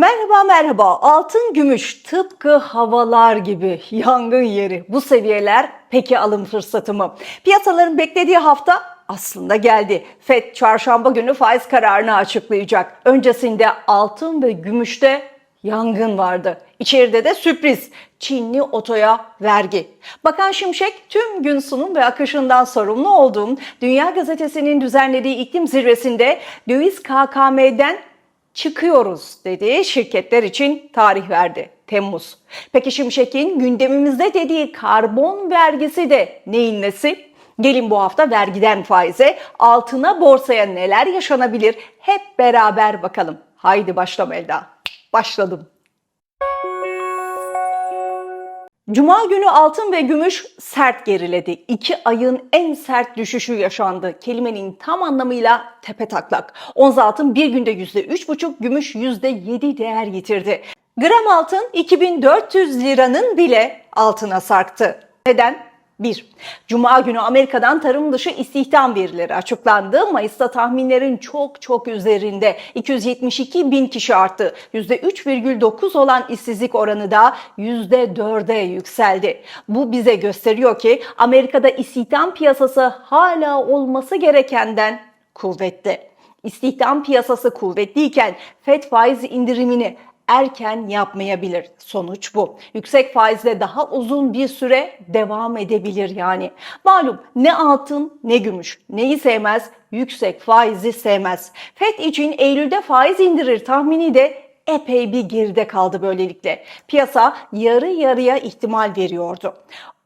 Merhaba merhaba. Altın gümüş tıpkı havalar gibi yangın yeri. Bu seviyeler peki alım fırsatı mı? Piyasaların beklediği hafta aslında geldi. FED çarşamba günü faiz kararını açıklayacak. Öncesinde altın ve gümüşte yangın vardı. İçeride de sürpriz. Çinli otoya vergi. Bakan Şimşek tüm gün sunum ve akışından sorumlu olduğum Dünya Gazetesi'nin düzenlediği iklim zirvesinde döviz KKM'den çıkıyoruz dedi. Şirketler için tarih verdi. Temmuz. Peki Şimşek'in gündemimizde dediği karbon vergisi de neyin nesi? Gelin bu hafta vergiden faize, altına borsaya neler yaşanabilir hep beraber bakalım. Haydi başla Melda. Başladım. Cuma günü altın ve gümüş sert geriledi. İki ayın en sert düşüşü yaşandı. Kelimenin tam anlamıyla tepe taklak. Ons altın bir günde %3,5, gümüş %7 değer yitirdi. Gram altın 2400 liranın bile altına sarktı. Neden? 1. Cuma günü Amerika'dan tarım dışı istihdam verileri açıklandı. Mayıs'ta tahminlerin çok çok üzerinde 272 bin kişi arttı. %3,9 olan işsizlik oranı da %4'e yükseldi. Bu bize gösteriyor ki Amerika'da istihdam piyasası hala olması gerekenden kuvvetli. İstihdam piyasası kuvvetliyken FED faiz indirimini erken yapmayabilir. Sonuç bu. Yüksek faizle daha uzun bir süre devam edebilir yani. Malum ne altın ne gümüş. Neyi sevmez? Yüksek faizi sevmez. FED için Eylül'de faiz indirir tahmini de epey bir geride kaldı böylelikle. Piyasa yarı yarıya ihtimal veriyordu.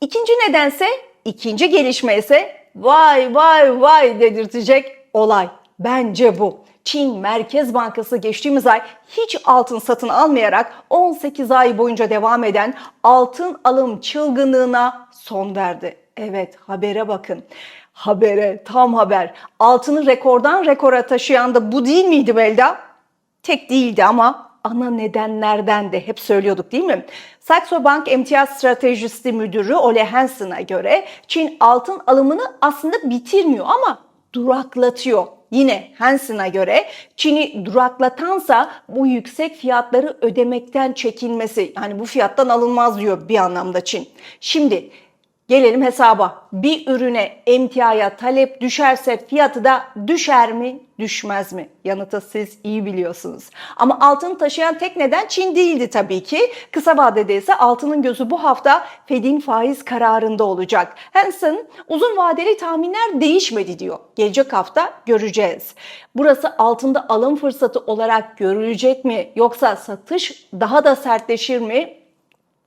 İkinci nedense, ikinci gelişme ise vay vay vay dedirtecek olay. Bence bu. Çin Merkez Bankası geçtiğimiz ay hiç altın satın almayarak 18 ay boyunca devam eden altın alım çılgınlığına son verdi. Evet habere bakın. Habere, tam haber. Altını rekordan rekora taşıyan da bu değil miydi Melda? Tek değildi ama ana nedenlerden de hep söylüyorduk değil mi? Saxo Bank Emtiyaz Stratejisti Müdürü Ole Hansen'a göre Çin altın alımını aslında bitirmiyor ama duraklatıyor. Yine Hansen'a göre Çin'i duraklatansa bu yüksek fiyatları ödemekten çekinmesi. Yani bu fiyattan alınmaz diyor bir anlamda Çin. Şimdi gelelim hesaba. Bir ürüne emtiaya talep düşerse fiyatı da düşer mi düşmez mi? Yanıtı siz iyi biliyorsunuz. Ama altın taşıyan tek neden Çin değildi tabii ki. Kısa vadede ise altının gözü bu hafta Fed'in faiz kararında olacak. Hansen uzun vadeli tahminler değişmedi diyor. Gelecek hafta göreceğiz. Burası altında alım fırsatı olarak görülecek mi yoksa satış daha da sertleşir mi?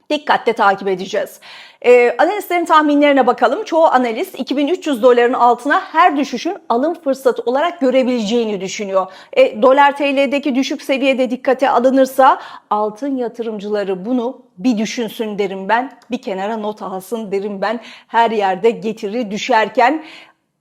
Dikkatle takip edeceğiz. Ee, analistlerin tahminlerine bakalım. Çoğu analist 2300 doların altına her düşüşün alım fırsatı olarak görebileceğini düşünüyor. E, dolar TL'deki düşük seviyede dikkate alınırsa altın yatırımcıları bunu bir düşünsün derim ben. Bir kenara not alsın derim ben. Her yerde getiri düşerken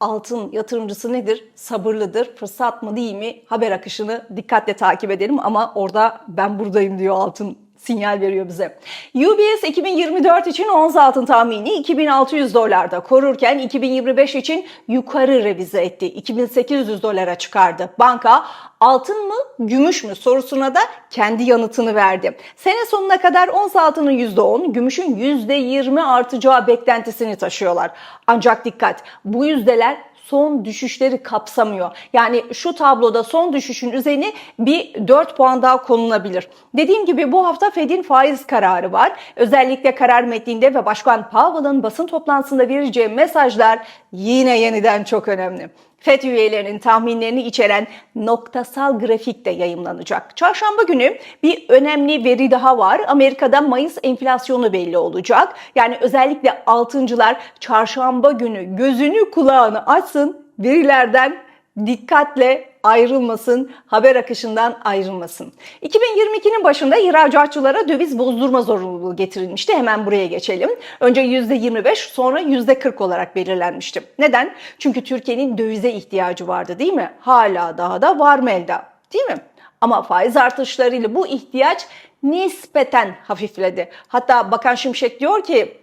altın yatırımcısı nedir? Sabırlıdır. Fırsat mı değil mi? Haber akışını dikkatle takip edelim ama orada ben buradayım diyor altın sinyal veriyor bize. UBS 2024 için ons altın tahmini 2600 dolarda korurken 2025 için yukarı revize etti. 2800 dolara çıkardı. Banka altın mı gümüş mü sorusuna da kendi yanıtını verdi. Sene sonuna kadar ons altının %10, gümüşün %20 artacağı beklentisini taşıyorlar. Ancak dikkat bu yüzdeler son düşüşleri kapsamıyor. Yani şu tabloda son düşüşün üzerine bir 4 puan daha konulabilir. Dediğim gibi bu hafta Fed'in faiz kararı var. Özellikle karar metninde ve Başkan Powell'ın basın toplantısında vereceği mesajlar yine yeniden çok önemli. FED üyelerinin tahminlerini içeren noktasal grafik de yayımlanacak. Çarşamba günü bir önemli veri daha var. Amerika'da Mayıs enflasyonu belli olacak. Yani özellikle altıncılar çarşamba günü gözünü kulağını açsın, verilerden dikkatle ayrılmasın, haber akışından ayrılmasın. 2022'nin başında ihracatçılara döviz bozdurma zorunluluğu getirilmişti. Hemen buraya geçelim. Önce %25 sonra %40 olarak belirlenmişti. Neden? Çünkü Türkiye'nin dövize ihtiyacı vardı değil mi? Hala daha da var Melda. Değil mi? Ama faiz artışlarıyla bu ihtiyaç nispeten hafifledi. Hatta Bakan Şimşek diyor ki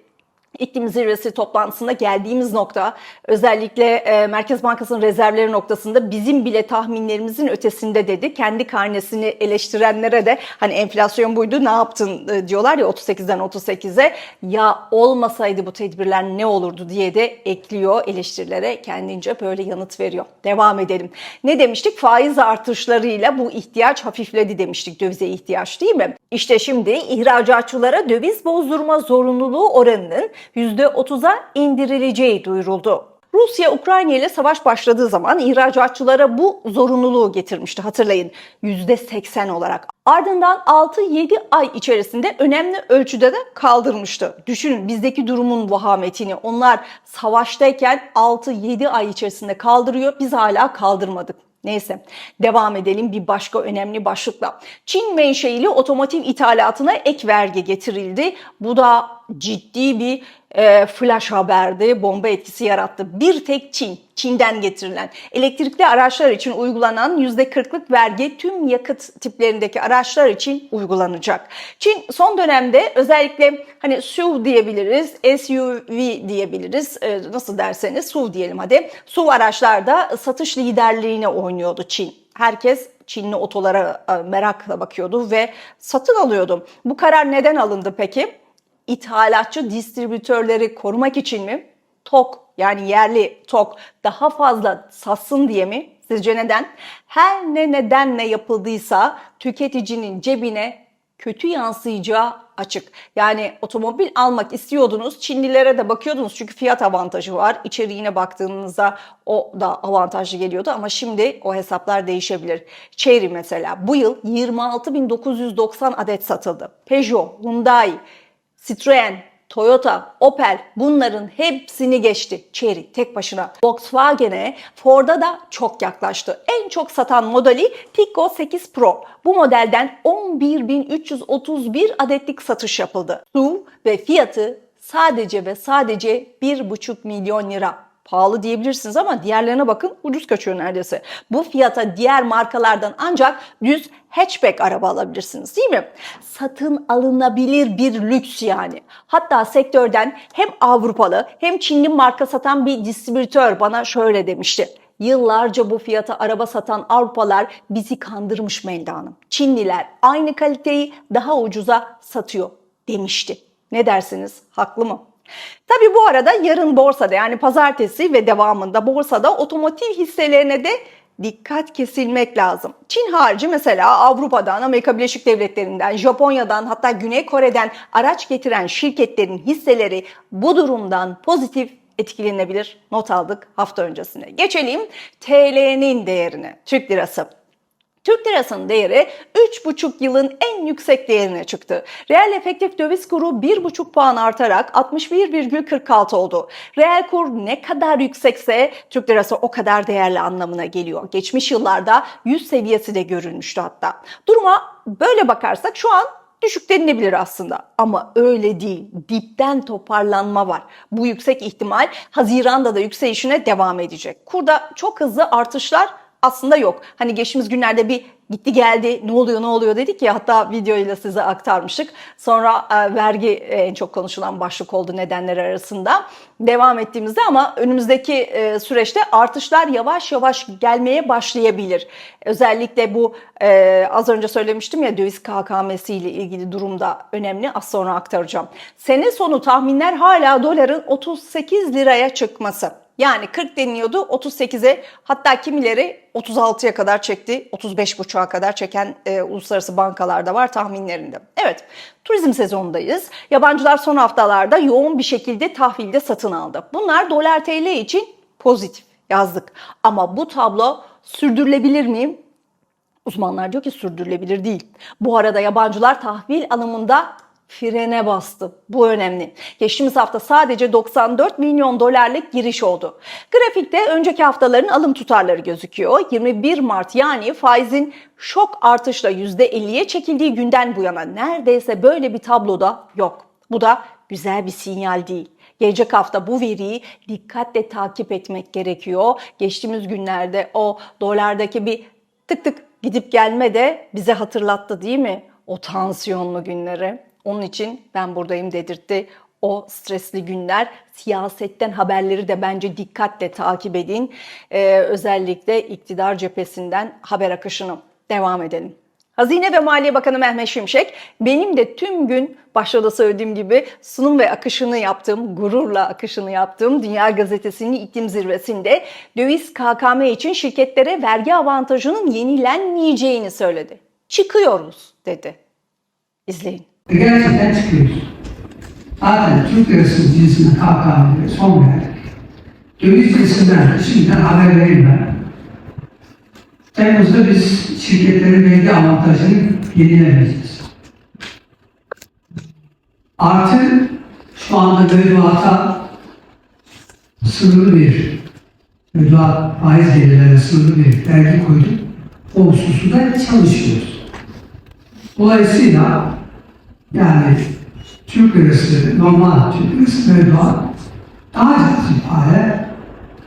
İklim zirvesi toplantısında geldiğimiz nokta özellikle e, Merkez Bankası'nın rezervleri noktasında bizim bile tahminlerimizin ötesinde dedi. Kendi karnesini eleştirenlere de hani enflasyon buydu ne yaptın e, diyorlar ya 38'den 38'e ya olmasaydı bu tedbirler ne olurdu diye de ekliyor eleştirilere kendince böyle yanıt veriyor. Devam edelim. Ne demiştik? Faiz artışlarıyla bu ihtiyaç hafifledi demiştik dövize ihtiyaç değil mi? İşte şimdi ihracatçılara döviz bozdurma zorunluluğu oranının %30'a indirileceği duyuruldu. Rusya Ukrayna ile savaş başladığı zaman ihracatçılara bu zorunluluğu getirmişti hatırlayın %80 olarak. Ardından 6-7 ay içerisinde önemli ölçüde de kaldırmıştı. Düşünün bizdeki durumun vahametini onlar savaştayken 6-7 ay içerisinde kaldırıyor biz hala kaldırmadık. Neyse devam edelim bir başka önemli başlıkla. Çin menşeili otomotiv ithalatına ek vergi getirildi. Bu da ciddi bir e, flash haberdi, bomba etkisi yarattı. Bir tek Çin, Çin'den getirilen elektrikli araçlar için uygulanan %40'lık vergi tüm yakıt tiplerindeki araçlar için uygulanacak. Çin son dönemde özellikle hani SUV diyebiliriz, SUV diyebiliriz, e, nasıl derseniz SUV diyelim hadi. SUV araçlarda satış liderliğine oynuyordu Çin. Herkes Çinli otolara e, merakla bakıyordu ve satın alıyordu. Bu karar neden alındı peki? İthalatçı distribütörleri korumak için mi? TOK yani yerli TOK daha fazla satsın diye mi? Sizce neden? Her ne nedenle yapıldıysa tüketicinin cebine kötü yansıyacağı açık. Yani otomobil almak istiyordunuz. Çinlilere de bakıyordunuz çünkü fiyat avantajı var. İçeriğine baktığınızda o da avantajlı geliyordu ama şimdi o hesaplar değişebilir. Chery mesela bu yıl 26.990 adet satıldı. Peugeot, Hyundai, Citroen, Toyota, Opel bunların hepsini geçti. Chery tek başına. Volkswagen'e, Ford'a da çok yaklaştı. En çok satan modeli Pico 8 Pro. Bu modelden 11.331 adetlik satış yapıldı. SUV ve fiyatı sadece ve sadece 1,5 milyon lira pahalı diyebilirsiniz ama diğerlerine bakın ucuz kaçıyor neredeyse. Bu fiyata diğer markalardan ancak düz hatchback araba alabilirsiniz değil mi? Satın alınabilir bir lüks yani. Hatta sektörden hem Avrupalı hem Çinli marka satan bir distribütör bana şöyle demişti. Yıllarca bu fiyata araba satan Avrupalılar bizi kandırmış Melda Hanım. Çinliler aynı kaliteyi daha ucuza satıyor demişti. Ne dersiniz? Haklı mı? Tabii bu arada yarın borsada yani pazartesi ve devamında borsada otomotiv hisselerine de dikkat kesilmek lazım. Çin harici mesela Avrupa'dan, Amerika Birleşik Devletleri'nden, Japonya'dan hatta Güney Kore'den araç getiren şirketlerin hisseleri bu durumdan pozitif etkilenebilir. Not aldık hafta öncesine. Geçelim TL'nin değerine. Türk lirası. Türk lirasının değeri 3,5 yılın en yüksek değerine çıktı. Reel efektif döviz kuru 1,5 puan artarak 61,46 oldu. Reel kur ne kadar yüksekse Türk lirası o kadar değerli anlamına geliyor. Geçmiş yıllarda 100 seviyesi de görülmüştü hatta. Duruma böyle bakarsak şu an düşük denilebilir aslında ama öyle değil. Dipten toparlanma var. Bu yüksek ihtimal Haziran'da da yükselişine devam edecek. Kurda çok hızlı artışlar aslında yok. Hani geçtiğimiz günlerde bir gitti geldi ne oluyor ne oluyor dedik ya hatta videoyla size aktarmıştık. Sonra e, vergi en çok konuşulan başlık oldu nedenler arasında. Devam ettiğimizde ama önümüzdeki e, süreçte artışlar yavaş yavaş gelmeye başlayabilir. Özellikle bu e, az önce söylemiştim ya döviz KKM'si ile ilgili durumda önemli. Az sonra aktaracağım. Sene sonu tahminler hala doların 38 liraya çıkması. Yani 40 deniliyordu 38'e hatta kimileri 36'ya kadar çekti. 35,5'a kadar çeken e, uluslararası bankalarda var tahminlerinde. Evet turizm sezonundayız. Yabancılar son haftalarda yoğun bir şekilde tahvilde satın aldı. Bunlar dolar TL için pozitif yazdık. Ama bu tablo sürdürülebilir mi? Uzmanlar diyor ki sürdürülebilir değil. Bu arada yabancılar tahvil alımında frene bastı. Bu önemli. Geçtiğimiz hafta sadece 94 milyon dolarlık giriş oldu. Grafikte önceki haftaların alım tutarları gözüküyor. 21 Mart yani faizin şok artışla %50'ye çekildiği günden bu yana neredeyse böyle bir tabloda yok. Bu da güzel bir sinyal değil. Gelecek hafta bu veriyi dikkatle takip etmek gerekiyor. Geçtiğimiz günlerde o dolardaki bir tık tık gidip gelme de bize hatırlattı değil mi? O tansiyonlu günleri. Onun için ben buradayım dedirtti. o stresli günler. Siyasetten haberleri de bence dikkatle takip edin. Ee, özellikle iktidar cephesinden haber akışını devam edelim. Hazine ve Maliye Bakanı Mehmet Şimşek, benim de tüm gün başta da söylediğim gibi sunum ve akışını yaptığım, gururla akışını yaptığım Dünya Gazetesi'nin iklim zirvesinde döviz KKM için şirketlere vergi avantajının yenilenmeyeceğini söyledi. Çıkıyoruz dedi. İzleyin. Gerçekten çıkıyoruz. Zaten Türk lirası cinsine KKM'ye son verdik. Döviz cinsinden de şimdiden haber vereyim ben. Temmuz'da biz şirketlerin vergi avantajını yenilemeyeceğiz. Artı şu anda mevduata sınırlı bir mevduat faiz gelirlerine sınırlı bir vergi koyduk. O hususta çalışıyoruz. Dolayısıyla yani Türk lirası, normal Türk lirası mevduat daha cazip hale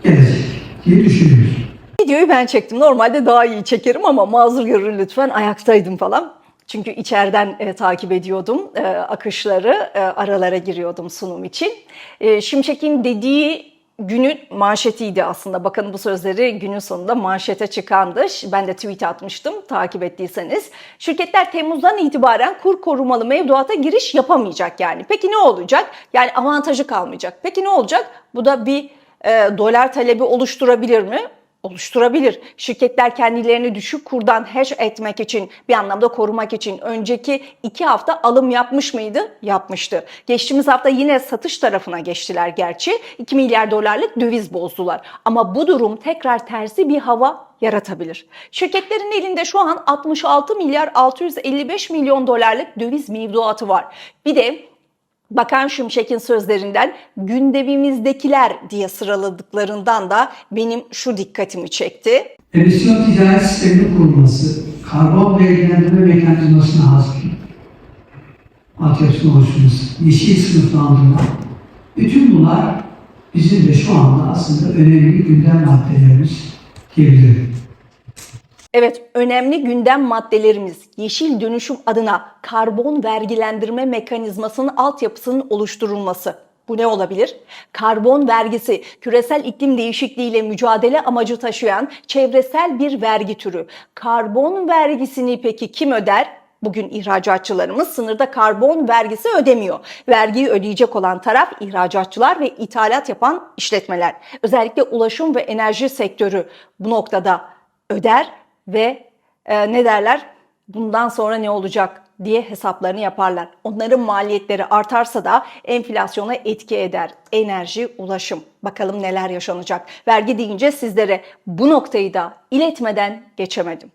gelecek diye düşünüyoruz. Videoyu ben çektim. Normalde daha iyi çekerim ama mazur görün lütfen. Ayaktaydım falan. Çünkü içeriden e, takip ediyordum e, akışları, e, aralara giriyordum sunum için. E, Şimşek'in dediği günün manşetiydi aslında. Bakın bu sözleri günün sonunda manşete çıkandı. Ben de tweet atmıştım takip ettiyseniz. Şirketler Temmuz'dan itibaren kur korumalı mevduata giriş yapamayacak yani. Peki ne olacak? Yani avantajı kalmayacak. Peki ne olacak? Bu da bir e, dolar talebi oluşturabilir mi? Oluşturabilir. Şirketler kendilerini düşük kurdan hedge etmek için, bir anlamda korumak için önceki iki hafta alım yapmış mıydı? Yapmıştı. Geçtiğimiz hafta yine satış tarafına geçtiler gerçi. 2 milyar dolarlık döviz bozdular. Ama bu durum tekrar tersi bir hava yaratabilir. Şirketlerin elinde şu an 66 milyar 655 milyon dolarlık döviz mevduatı var. Bir de Bakan Şimşek'in sözlerinden gündemimizdekiler diye sıraladıklarından da benim şu dikkatimi çekti. Emisyon ticaret sisteminin kurulması, karbon vergilendirme mekanizmasına hazırlık, altyapısını oluşturması, yeşil sınıflandırma, bütün bunlar bizim de şu anda aslında önemli gündem maddelerimiz diyebilirim. Evet, önemli gündem maddelerimiz yeşil dönüşüm adına karbon vergilendirme mekanizmasının altyapısının oluşturulması. Bu ne olabilir? Karbon vergisi, küresel iklim değişikliğiyle mücadele amacı taşıyan çevresel bir vergi türü. Karbon vergisini peki kim öder? Bugün ihracatçılarımız sınırda karbon vergisi ödemiyor. Vergiyi ödeyecek olan taraf ihracatçılar ve ithalat yapan işletmeler. Özellikle ulaşım ve enerji sektörü bu noktada öder ve e, ne derler? Bundan sonra ne olacak diye hesaplarını yaparlar. Onların maliyetleri artarsa da enflasyona etki eder. Enerji, ulaşım. Bakalım neler yaşanacak. Vergi deyince sizlere bu noktayı da iletmeden geçemedim.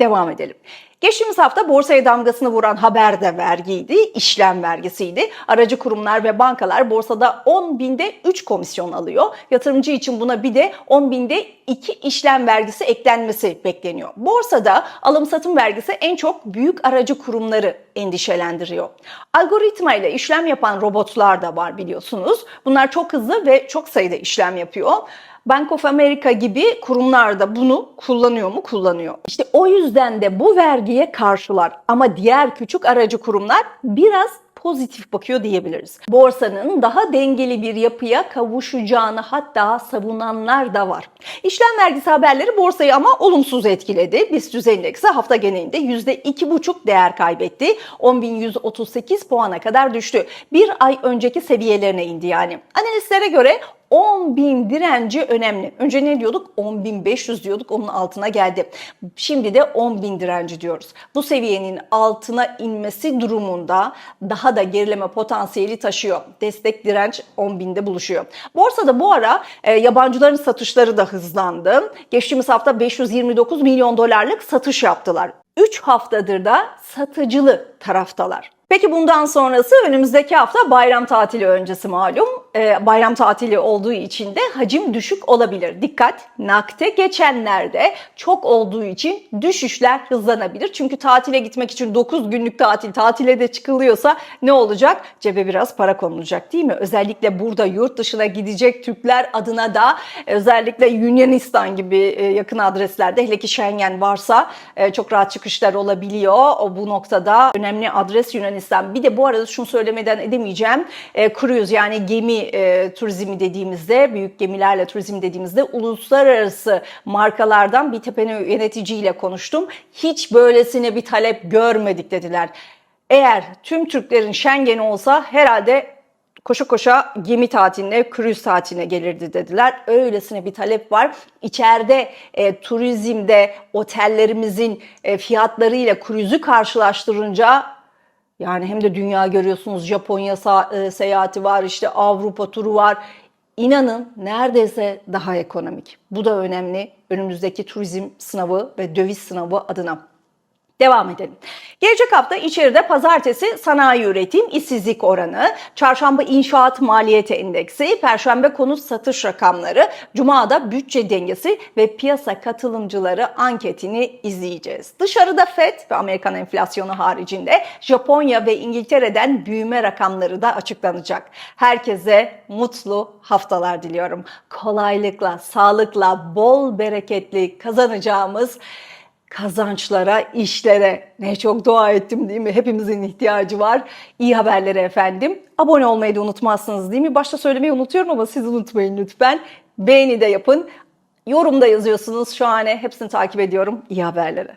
Devam edelim. Geçtiğimiz hafta borsaya damgasını vuran haber de vergiydi, işlem vergisiydi. Aracı kurumlar ve bankalar borsada 10 binde 3 komisyon alıyor. Yatırımcı için buna bir de 10 binde 2 işlem vergisi eklenmesi bekleniyor. Borsada alım satım vergisi en çok büyük aracı kurumları endişelendiriyor. Algoritma ile işlem yapan robotlar da var biliyorsunuz. Bunlar çok hızlı ve çok sayıda işlem yapıyor. Bank of America gibi kurumlar da bunu kullanıyor mu? Kullanıyor. İşte o yüzden de bu vergiye karşılar. Ama diğer küçük aracı kurumlar biraz pozitif bakıyor diyebiliriz. Borsanın daha dengeli bir yapıya kavuşacağını hatta savunanlar da var. İşlem vergisi haberleri borsayı ama olumsuz etkiledi. BIST endeksi hafta genelinde %2,5 değer kaybetti. 10.138 puana kadar düştü. Bir ay önceki seviyelerine indi yani. Analistlere göre 10 bin direnci önemli. Önce ne diyorduk? 10 bin 500 diyorduk onun altına geldi. Şimdi de 10 bin direnci diyoruz. Bu seviyenin altına inmesi durumunda daha da gerileme potansiyeli taşıyor. Destek direnç 10 binde buluşuyor. Borsada bu ara e, yabancıların satışları da hızlandı. Geçtiğimiz hafta 529 milyon dolarlık satış yaptılar. 3 haftadır da satıcılı taraftalar. Peki bundan sonrası önümüzdeki hafta bayram tatili öncesi malum e, bayram tatili olduğu için de hacim düşük olabilir. Dikkat nakte geçenlerde çok olduğu için düşüşler hızlanabilir. Çünkü tatile gitmek için 9 günlük tatil tatile de çıkılıyorsa ne olacak? Cebe biraz para konulacak değil mi? Özellikle burada yurt dışına gidecek Türkler adına da özellikle Yunanistan gibi e, yakın adreslerde hele ki Schengen varsa e, çok rahat çıkışlar olabiliyor. O bu noktada önemli adres Yunanistan. Bir de bu arada şunu söylemeden edemeyeceğim. E, cruise yani gemi e, turizmi dediğimizde, büyük gemilerle turizm dediğimizde uluslararası markalardan bir tepe yöneticiyle konuştum. Hiç böylesine bir talep görmedik dediler. Eğer tüm Türklerin Schengen'i olsa herhalde koşa koşa gemi tatiline, kruz tatiline gelirdi dediler. Öylesine bir talep var. İçeride e, turizmde otellerimizin e, fiyatlarıyla kruzu karşılaştırınca yani hem de dünya görüyorsunuz Japonya e, seyahati var işte Avrupa turu var. İnanın neredeyse daha ekonomik. Bu da önemli önümüzdeki turizm sınavı ve döviz sınavı adına. Devam edelim. Gelecek hafta içeride pazartesi sanayi üretim, işsizlik oranı, çarşamba inşaat maliyeti endeksi, perşembe konut satış rakamları, cumada bütçe dengesi ve piyasa katılımcıları anketini izleyeceğiz. Dışarıda FED ve Amerikan enflasyonu haricinde Japonya ve İngiltere'den büyüme rakamları da açıklanacak. Herkese mutlu haftalar diliyorum. Kolaylıkla, sağlıkla, bol bereketli kazanacağımız kazançlara, işlere ne çok dua ettim değil mi? Hepimizin ihtiyacı var. İyi haberlere efendim. Abone olmayı da unutmazsınız değil mi? Başta söylemeyi unutuyorum ama siz unutmayın lütfen. Beğeni de yapın. Yorumda yazıyorsunuz şahane. Hepsini takip ediyorum. İyi haberlere.